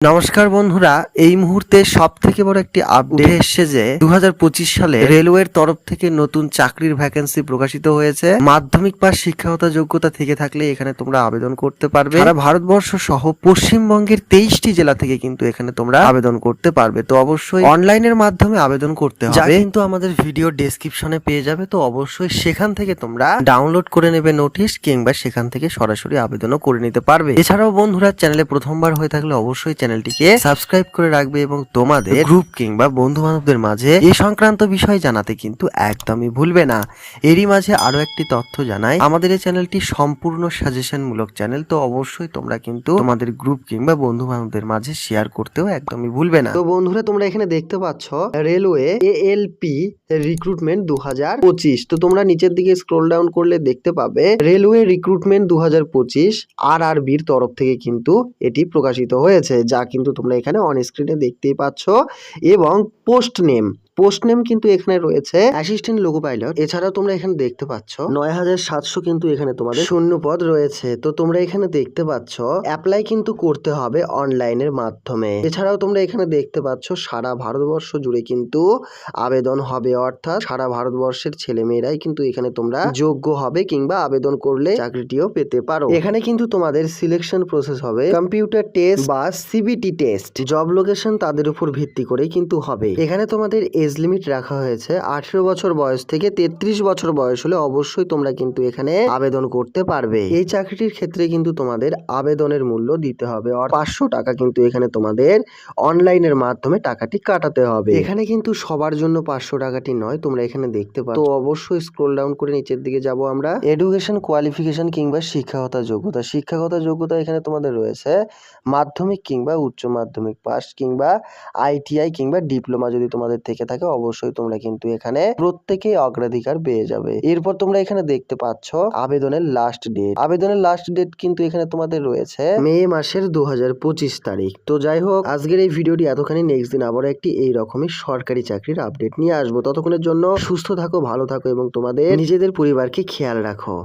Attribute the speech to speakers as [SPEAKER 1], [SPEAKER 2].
[SPEAKER 1] নমস্কার বন্ধুরা এই মুহূর্তে সব থেকে বড় একটি আপডেট এসছে যে দুই হাজার পঁচিশ সালে রেলওয়ের তরফ থেকে নতুন চাকরির ভ্যাকেন্সি প্রকাশিত হয়েছে। মাধ্যমিক পাস শিক্ষাগত যোগ্যতা থেকে থাকলে এখানে তোমরা আবেদন করতে পারবে। সারা ভারতবর্ষ সহ পশ্চিমবঙ্গের তেইশটি জেলা থেকে কিন্তু এখানে তোমরা আবেদন করতে পারবে। তো অবশ্যই অনলাইনের মাধ্যমে আবেদন করতে হবে। কিন্তু আমাদের ভিডিও ডেসক্রিপশনে পেয়ে যাবে। তো অবশ্যই সেখান থেকে তোমরা ডাউনলোড করে নেবে নোটিশ কিংবা সেখান থেকে সরাসরি আবেদনও করে নিতে পারবে। এছাড়াও বন্ধুরা চ্যানেলে প্রথমবার হয়ে থাকলে অবশ্যই চ্যানেলটিকে সাবস্ক্রাইব করে রাখবে এবং তোমাদের গ্রুপ কিংবা বন্ধু বান্ধবদের মাঝে এই সংক্রান্ত বিষয় জানাতে কিন্তু একদমই ভুলবে না। এরই মাঝে আরও একটি তথ্য জানাই, আমাদের এই চ্যানেলটি সম্পূর্ণ সাজেশন মূলক চ্যানেল তো অবশ্যই তোমরা কিন্তু তোমাদের গ্রুপ কিংবা বন্ধু বান্ধবদের মাঝে শেয়ার করতেও একদমই ভুলবে না। তো বন্ধুরা, তোমরা এখানে দেখতে পাচ্ছ রেলওয়ে এএলপি রিক্রুটমেন্ট দু হাজার পঁচিশ। তো তোমরা নিচের দিকে স্ক্রোল ডাউন করলে দেখতে পাবে রেলওয়ে রিক্রুটমেন্ট দু হাজার পঁচিশ আর আর বির তরফ থেকে কিন্তু এটি প্রকাশিত হয়েছে। যা কিন্তু তোমরা এখানে অন স্ক্রিনে দেখতেই পাচ্ছ এবং পোস্ট নেম পোস্ট নেম কিন্তু এখানে রয়েছে অ্যাসিস্ট্যান্ট লোকো পাইলট এছাড়াও তোমরা এখানে দেখতে পাচ্ছ নয় হাজার সাতশো কিন্তু এখানে তোমাদের শূন্য পদ রয়েছে। তো তোমরা এখানে দেখতে পাচ্ছ অ্যাপ্লাই কিন্তু করতে হবে অনলাইনের মাধ্যমে। এছাড়াও তোমরা এখানে দেখতে পাচ্ছ, সারা ভারতবর্ষ জুড়ে কিন্তু আবেদন হবে। অর্থাৎ সারা ভারতবর্ষের ছেলে মেয়েরাই কিন্তু এখানে তোমরা যোগ্য হবে কিংবা আবেদন করলে চাকরিটিও পেতে পারো। এখানে কিন্তু তোমাদের সিলেকশন প্রসেস হবে। কম্পিউটার টেস্ট বা সিবিটি টেস্ট জব লোকেশন তাদের উপর ভিত্তি করে কিন্তু হবে। এখানে তোমাদের এজ লিমিট রাখা হয়েছে। আঠেরো বছর বয়স থেকে তেত্রিশ বছর বয়স হলে অবশ্যই তোমরা কিন্তু এখানে আবেদন করতে পারবে। এই চাকরিটির ক্ষেত্রে কিন্তু তোমাদের আবেদনের মূল্য দিতে হবে। পাঁচশো টাকা কিন্তু এখানে তোমাদের অনলাইনের মাধ্যমে টাকাটি কাটাতে হবে। এখানে কিন্তু সবার জন্য পাঁচশো টাকাটি নয়, তোমরা এখানে দেখতে তো অবশ্যই স্ক্রোল ডাউন করে নিচের দিকে যাব আমরা। এডুকেশন কোয়ালিফিকেশন কিংবা শিক্ষাগত যোগ্যতা। শিক্ষাগত যোগ্যতা এখানে তোমাদের রয়েছে মাধ্যমিক কিংবা উচ্চ মাধ্যমিক পাস কিংবা আইটিআই কিংবা ডিপ্লোমা যদি তোমাদের থেকে থাকে, অবশ্যই তোমরা কিন্তু এখানে প্রত্যেকেই অগ্রাধিকার পেয়ে যাবে। এরপর তোমরা এখানে দেখতে পাচ্ছ আবেদনের লাস্ট ডেট আবেদনের লাস্ট ডেট কিন্তু এখানে তোমাদের রয়েছে মে মাসের দু হাজার পঁচিশ তারিখ। তো যাই হোক, আজকের এই ভিডিওটি এতখানি। নেক্সট দিন আবার একটি এই রকমই সরকারি চাকরির আপডেট নিয়ে আসব। ততক্ষণের জন্য সুস্থ থাকো, ভালো থাকো এবং তোমাদের নিজেদের পরিবারকে খেয়াল রাখো।